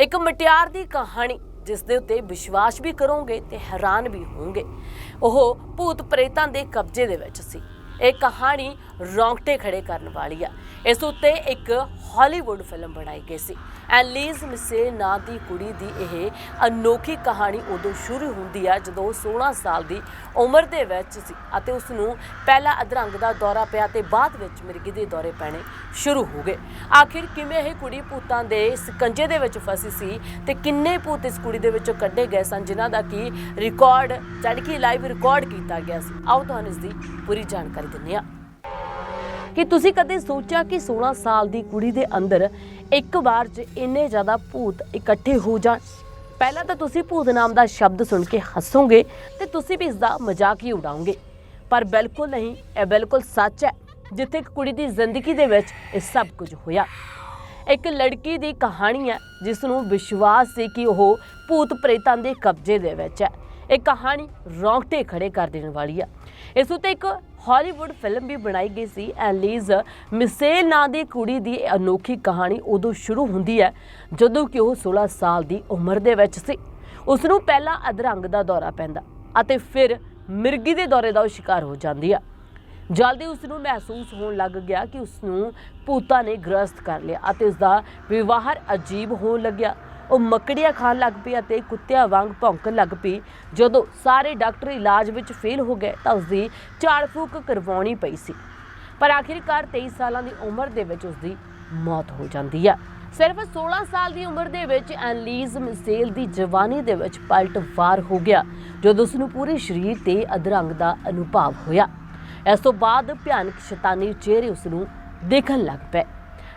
ਇੱਕ ਮਟਿਆਰ ਦੀ ਕਹਾਣੀ, ਜਿਸ ਦੇ ਉੱਤੇ ਵਿਸ਼ਵਾਸ ਵੀ ਕਰੋਗੇ ਤੇ ਹੈਰਾਨ ਵੀ ਹੋਵੋਗੇ। ਉਹ ਭੂਤ ਪ੍ਰੇਤਾਂ ਦੇ ਕਬਜ਼ੇ ਦੇ ਵਿੱਚ ਸੀ। ਇਹ ਕਹਾਣੀ ਰੌਂਗਟੇ ਖੜੇ ਕਰਨ ਵਾਲੀ ਆ। ਇਸ ਉੱਤੇ ਇੱਕ ਹਾਲੀਵੁੱਡ ਫਿਲਮ ਬਣਾਈ ਗਈ ਸੀ। ਐਲੀਜ਼ ਮਿਸੇ ਨਾਂ ਦੀ ਕੁੜੀ ਦੀ ਇਹ ਅਨੋਖੀ ਕਹਾਣੀ ਉਦੋਂ ਸ਼ੁਰੂ ਹੁੰਦੀ ਆ ਜਦੋਂ ਉਹ 16 ਸਾਲ ਦੀ ਉਮਰ ਦੇ ਵਿੱਚ ਸੀ ਅਤੇ ਉਸ ਨੂੰ ਪਹਿਲਾ ਅਧਰੰਗ ਦਾ ਦੌਰਾ ਪਿਆ ਤੇ ਬਾਅਦ ਵਿੱਚ ਮਿਰਗੀ ਦੇ ਦੌਰੇ ਪੈਣੇ ਸ਼ੁਰੂ ਹੋ ਗਏ। ਆਖਿਰ ਕਿਵੇਂ ਇਹ ਕੁੜੀ ਭੂਤਾਂ ਦੇ ਸਕੰਜੇ ਦੇ ਵਿੱਚ ਫਸੀ ਸੀ ਤੇ ਕਿੰਨੇ ਭੂਤ ਇਸ ਕੁੜੀ ਦੇ ਵਿੱਚੋਂ ਕੱਢੇ ਗਏ ਸਨ ਜਿਨ੍ਹਾਂ ਦਾ ਕੀ ਰਿਕਾਰਡ ਜਾਣੀ ਕਿ ਲਾਈਵ ਰਿਕਾਰਡ ਕੀਤਾ ਗਿਆ ਸੀ? ਆਓ ਤੁਹਾਨੂੰ ਇਸ ਦੀ ਪੂਰੀ ਜਾਣਕਾਰੀ ਦਿੰਦੇ ਹਾਂ। ਕਿ ਤੁਸੀਂ ਕਦੇ ਸੋਚਿਆ ਕਿ 16 ਸਾਲ ਦੀ ਕੁੜੀ ਦੇ ਅੰਦਰ ਇੱਕ ਵਾਰ 'ਚ ਇੰਨੇ ਜ਼ਿਆਦਾ ਭੂਤ ਇਕੱਠੇ ਹੋ ਜਾਣ? ਪਹਿਲਾਂ ਤਾਂ ਤੁਸੀਂ ਭੂਤ ਨਾਮ ਦਾ ਸ਼ਬਦ ਸੁਣ ਕੇ ਹੱਸੋਗੇ ਤੇ ਤੁਸੀਂ ਵੀ ਇਸ ਦਾ ਮਜ਼ਾਕ ਹੀ ਉਡਾਓਗੇ। ਪਰ ਬਿਲਕੁਲ ਨਹੀਂ, ਇਹ ਬਿਲਕੁਲ ਸੱਚ ਹੈ, ਜਿੱਥੇ ਇੱਕ ਕੁੜੀ ਦੀ ਜ਼ਿੰਦਗੀ ਦੇ ਵਿੱਚ ਇਹ ਸਭ ਕੁਝ ਹੋਇਆ। ਇੱਕ ਲੜਕੀ ਦੀ ਕਹਾਣੀ ਹੈ ਜਿਸ ਨੂੰ ਵਿਸ਼ਵਾਸ ਸੀ ਕਿ ਉਹ ਭੂਤ ਪ੍ਰੇਤਾਂ ਦੇ ਕਬਜ਼ੇ ਦੇ ਵਿੱਚ ਹੈ। ਇਹ ਕਹਾਣੀ ਰੌਂਗਟੇ ਖੜੇ ਕਰ ਦੇਣ ਵਾਲੀ ਹੈ। ਇਸ ਉੱਤੇ ਇੱਕ ਹਾਲੀਵੁੱਡ ਫਿਲਮ ਵੀ ਬਣਾਈ ਗਈ ਸੀ ਐਲੀਜ਼ ਮਿਸੇਲ ਨਾਂ ਦੀ ਕੁੜੀ ਦੀ ਇਹ ਅਨੋਖੀ ਕਹਾਣੀ ਉਦੋਂ ਸ਼ੁਰੂ ਹੁੰਦੀ ਹੈ, ਜਦੋਂ ਕਿ ਉਹ 16 ਸਾਲ ਦੀ ਉਮਰ ਦੇ ਵਿੱਚ ਸੀ। ਉਸ ਨੂੰ ਪਹਿਲਾਂ ਅਧਰੰਗ ਦਾ ਦੌਰਾ ਪੈਂਦਾ ਅਤੇ ਫਿਰ ਮਿਰਗੀ ਦੇ ਦੌਰੇ ਦਾ ਉਹ ਸ਼ਿਕਾਰ ਹੋ ਜਾਂਦੀ ਆ। ਜਲਦੀ ਉਸ ਨੂੰ ਮਹਿਸੂਸ ਹੋਣ ਲੱਗ ਗਿਆ ਕਿ ਉਸ ਨੂੰ ਭੂਤਾਂ ਨੇ ਗ੍ਰਸਤ ਕਰ ਲਿਆ ਅਤੇ ਉਸ ਦਾ ਵਿਵਹਾਰ ਅਜੀਬ ਹੋਣ ਲੱਗਿਆ। ਉਹ ਮੱਕੜੀਆਂ ਖਾਣ ਲੱਗ ਪਈ ਅਤੇ ਕੁੱਤਿਆਂ ਵਾਂਗ ਭੌਂਕਣ ਲੱਗ ਪਈ। ਜਦੋਂ ਸਾਰੇ ਡਾਕਟਰ ਇਲਾਜ ਵਿੱਚ ਫੇਲ ਹੋ ਗਏ ਤਾਂ ਉਸ ਦੀ ਝਾੜ ਫੂਕ ਕਰਵਾਉਣੀ ਪਈ ਸੀ। ਪਰ ਆਖਿਰਕਾਰ 23 ਸਾਲਾਂ ਦੀ ਉਮਰ ਦੇ ਵਿੱਚ ਉਸ ਦੀ ਮੌਤ ਹੋ ਜਾਂਦੀ ਹੈ ਸਿਰਫ 16 ਸਾਲ ਦੀ ਉਮਰ ਦੇ ਵਿੱਚ ਐਨਲੀਜ਼ ਮਿਸੇਲ ਦੀ ਜਵਾਨੀ ਦੇ ਵਿੱਚ ਪਲਟਵਾਰ ਹੋ ਗਿਆ, ਜਦੋਂ ਉਸ ਨੂੰ ਪੂਰੇ ਸਰੀਰ ਤੇ ਅਧਰੰਗ ਦਾ ਅਨੁਭਵ ਹੋਇਆ। ਇਸ ਤੋਂ ਬਾਅਦ ਭਿਆਨਕ ਸ਼ੈਤਾਨੀ ਚਿਹਰੇ ਉਸ ਨੂੰ ਦੇਖਣ ਲੱਗ ਪਏ।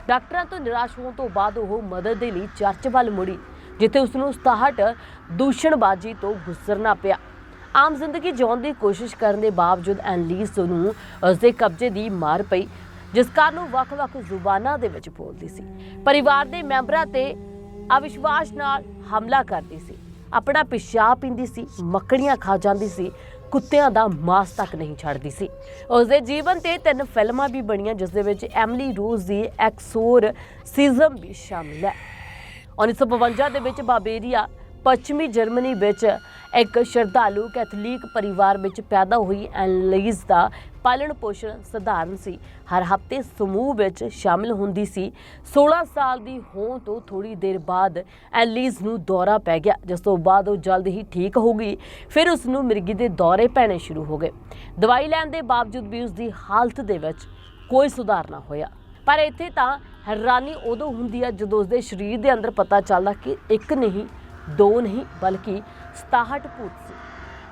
ਡਾਕਟਰਾਂ ਤੋਂ ਨਿਰਾਸ਼ ਹੋਣ ਤੋਂ ਬਾਅਦ ਉਹ ਮਦਦ ਦੇ ਲਈ ਚਰਚ ਵੱਲ ਮੁੜੀ। ਜਿੱਥੇ ਉਸ ਨੂੰ 67 ਦੂਸ਼ਣਬਾਜ਼ੀ ਤੋਂ ਗੁਜ਼ਰਨਾ ਪਿਆ। ਆਮ ਜ਼ਿੰਦਗੀ ਜਿਉਣ ਦੀ ਕੋਸ਼ਿਸ਼ ਕਰਨ ਦੇ ਬਾਵਜੂਦ ਐਨਲੀਸ ਨੂੰ ਉਸਦੇ ਕਬਜ਼ੇ ਦੀ ਮਾਰ ਪਈ, ਜਿਸ ਕਾਰਨ ਉਹ ਵੱਖ-ਵੱਖ ਜ਼ੁਬਾਨਾਂ ਦੇ ਵਿੱਚ ਬੋਲਦੀ ਸੀ। ਪਰਿਵਾਰ ਦੇ ਮੈਂਬਰਾਂ ਤੇ ਅਵਿਸ਼ਵਾਸ ਨਾਲ ਹਮਲਾ ਕਰਦੀ ਸੀ। ਆਪਣਾ ਪਿਸ਼ਾਬ ਪੀਂਦੀ ਸੀ, ਮੱਕੜੀਆਂ ਖਾ ਜਾਂਦੀ ਸੀ, ਕੁੱਤਿਆਂ ਦਾ ਮਾਸ ਤੱਕ ਨਹੀਂ ਛੱਡਦੀ ਸੀ। ਉਸਦੇ ਜੀਵਨ ਤੇ ਤਿੰਨ ਫਿਲਮਾਂ ਵੀ ਬਣੀਆਂ, ਜਿਸ ਦੇ ਵਿੱਚ ਐਮਲੀ ਰੋਜ਼ ਦੀ ਐਕਸੋਰ ਐਕਸੋਰਸਿਜ਼ਮ ਵੀ ਸ਼ਾਮਿਲ ਹੈ। 1952 ਦੇ ਵਿੱਚ ਬਾਬੇਰੀਆ ਪੱਛਮੀ ਜਰਮਨੀ ਵਿੱਚ ਇੱਕ ਸ਼ਰਧਾਲੂ ਕੈਥੋਲਿਕ ਪਰਿਵਾਰ ਵਿੱਚ ਪੈਦਾ ਹੋਈ ਐਨਲੀਜ਼ ਦਾ ਪਾਲਣ ਪੋਸ਼ਣ ਸਧਾਰਨ ਸੀ। ਹਰ ਹਫ਼ਤੇ ਸਮੂਹ ਵਿੱਚ ਸ਼ਾਮਿਲ ਹੁੰਦੀ ਸੀ। 16 ਸਾਲ ਦੀ ਹੋਣ ਤੋਂ ਥੋੜੀ ਦੇਰ ਬਾਅਦ ਐਨਲੀਜ਼ ਨੂੰ ਦੌਰਾ ਪੈ ਗਿਆ, ਜਿਸ ਤੋਂ ਬਾਅਦ ਉਹ ਜਲਦ ਹੀ ਠੀਕ ਹੋ ਗਈ। ਫਿਰ ਉਸ ਨੂੰ ਮਿਰਗੀ ਦੇ ਦੌਰੇ ਪੈਣੇ ਸ਼ੁਰੂ ਹੋ ਗਏ। ਦਵਾਈ ਲੈਣ ਦੇ ਬਾਵਜੂਦ ਵੀ ਉਸ ਦੀ ਹਾਲਤ ਦੇ ਵਿੱਚ ਕੋਈ ਸੁਧਾਰ ਨਾ ਹੋਇਆ। ਪਰ ਇੱਥੇ ਤਾਂ ਹੈਰਾਨੀ ਉਦੋਂ ਹੁੰਦੀ ਹੈ ਜਦੋਂ ਉਸਦੇ ਸਰੀਰ ਦੇ ਅੰਦਰ ਪਤਾ ਚੱਲਦਾ ਕਿ ਇੱਕ ਨਹੀਂ, ਦੋ ਨਹੀਂ, ਬਲਕਿ 67 ਭੂਤ ਸੀ।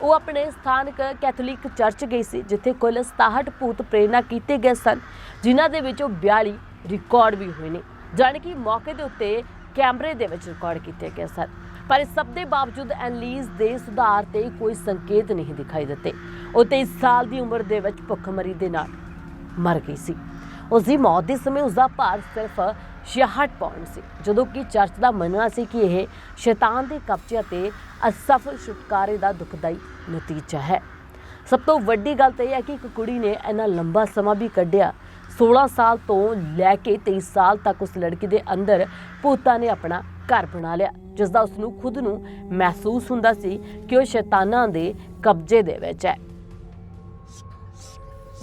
ਉਹ ਆਪਣੇ ਸਥਾਨਕ ਕੈਥੋਲਿਕ ਚਰਚ ਗਈ ਸੀ, ਜਿੱਥੇ ਕੁੱਲ 67 ਭੂਤ ਪ੍ਰੇਰਣਾ ਕੀਤੇ ਗਏ ਸਨ, ਜਿਨ੍ਹਾਂ ਦੇ ਵਿੱਚੋਂ 42 ਰਿਕਾਰਡ ਵੀ ਹੋਏ ਨੇ, ਜਾਣੀ ਕਿ ਮੌਕੇ ਦੇ ਉੱਤੇ ਕੈਮਰੇ ਦੇ ਵਿੱਚ ਰਿਕਾਰਡ ਕੀਤੇ ਗਏ ਸਨ। ਪਰ ਇਸ ਸਭ ਦੇ ਬਾਵਜੂਦ ਐਨਲੀਜ਼ ਦੇ ਸੁਧਾਰ ਤੇ ਕੋਈ ਸੰਕੇਤ ਨਹੀਂ ਦਿਖਾਈ ਦਿੱਤੇ। ਉਹ 23 ਸਾਲ ਦੀ ਉਮਰ ਦੇ ਵਿੱਚ ਭੁੱਖਮਰੀ ਦੇ ਨਾਲ ਮਰ ਗਈ ਸੀ। ਉਸ ਦੀ ਮੌਤ ਦੇ ਸਮੇਂ ਉਸ ਦਾ ਭਾਰ ਸਿਰਫ 66 ਪੌਂਡ ਸੀ, ਜਦੋਂ ਕਿ ਚਰਚ ਦਾ ਮੰਨਣਾ ਸੀ ਕਿ ਇਹ ਸ਼ੈਤਾਨ ਦੇ ਕਬਜ਼ੇ ਅਤੇ ਅਸਫਲ ਛੁਟਕਾਰੇ ਦਾ ਦੁਖਦਾਈ ਨਤੀਜਾ ਹੈ। ਸਭ ਤੋਂ ਵੱਡੀ ਗੱਲ ਤਾਂ ਇਹ ਹੈ ਕਿ ਇੱਕ ਕੁੜੀ ਨੇ ਇੰਨਾ ਲੰਬਾ ਸਮਾਂ ਵੀ ਕੱਢਿਆ 16 ਸਾਲ ਤੋਂ ਲੈ ਕੇ 23 ਸਾਲ ਤੱਕ ਉਸ ਲੜਕੀ ਦੇ ਅੰਦਰ ਭੂਤਾਂ ਨੇ ਆਪਣਾ ਘਰ ਬਣਾ ਲਿਆ ਜਿਸ ਦਾ ਉਸ ਨੂੰ ਖੁਦ ਨੂੰ ਮਹਿਸੂਸ ਹੁੰਦਾ ਸੀ ਕਿ ਉਹ ਸ਼ੈਤਾਨਾਂ ਦੇ ਕਬਜ਼ੇ ਦੇ ਵਿੱਚ ਹੈ।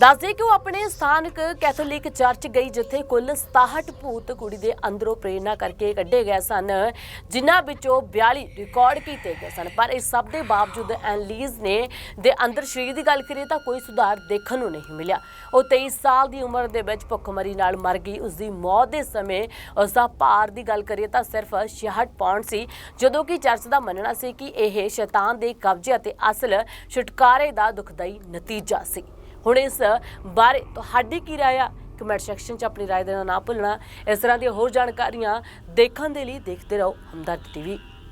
ਦੱਸਦੇ ਕਿ ਉਹ ਆਪਣੇ ਸਥਾਨਕ ਕੈਥੋਲਿਕ ਚਰਚ ਗਈ, ਜਿੱਥੇ ਕੁੱਲ 67 ਭੂਤ ਕੁੜੀ ਦੇ ਅੰਦਰੋਂ ਪ੍ਰੇਰਣਾ ਕਰਕੇ ਕੱਢੇ ਗਏ ਸਨ, ਜਿਨ੍ਹਾਂ ਵਿੱਚੋਂ 42 ਰਿਕਾਰਡ ਕੀਤੇ ਗਏ ਸਨ। ਪਰ ਇਸ ਸਭ ਦੇ ਬਾਵਜੂਦ ਐਨਲੀਜ਼ ਨੇ ਦੇ ਅੰਦਰ ਸਰੀਰ ਦੀ ਗੱਲ ਕਰੀਏ ਤਾਂ ਕੋਈ ਸੁਧਾਰ ਦੇਖਣ ਨੂੰ ਨਹੀਂ ਮਿਲਿਆ। ਉਹ 23 ਸਾਲ ਦੀ ਉਮਰ ਦੇ ਵਿੱਚ ਭੁੱਖਮਰੀ ਨਾਲ ਮਰ ਗਈ। ਉਸ ਦੀ ਮੌਤ ਦੇ ਸਮੇਂ ਉਸ ਦਾ ਭਾਰ ਦੀ ਗੱਲ ਕਰੀਏ ਤਾਂ ਸਿਰਫ 66 ਪੌਂਡ ਸੀ, ਜਦੋਂ ਕਿ ਚਰਚ ਦਾ ਮੰਨਣਾ ਸੀ ਕਿ ਇਹ ਸ਼ੈਤਾਨ ਦੇ ਕਬਜ਼ੇ ਅਤੇ ਅਸਲ ਛੁਟਕਾਰੇ ਦਾ ਦੁਖਦਾਈ ਨਤੀਜਾ ਸੀ। ਹੁਣ ਇਸ ਬਾਰੇ ਤੁਹਾਡੀ ਕੀ ਰਾਏ ਆ? ਕਮੈਂਟ ਸੈਕਸ਼ਨ 'ਚ ਆਪਣੀ ਰਾਏ ਦੇਣਾ ਨਾ ਭੁੱਲਣਾ। ਇਸ ਤਰ੍ਹਾਂ ਦੀਆਂ ਹੋਰ ਜਾਣਕਾਰੀਆਂ ਦੇਖਣ ਦੇ ਲਈ ਦੇਖਦੇ ਰਹੋ ਹਮਦਰਦ ਟੀਵੀ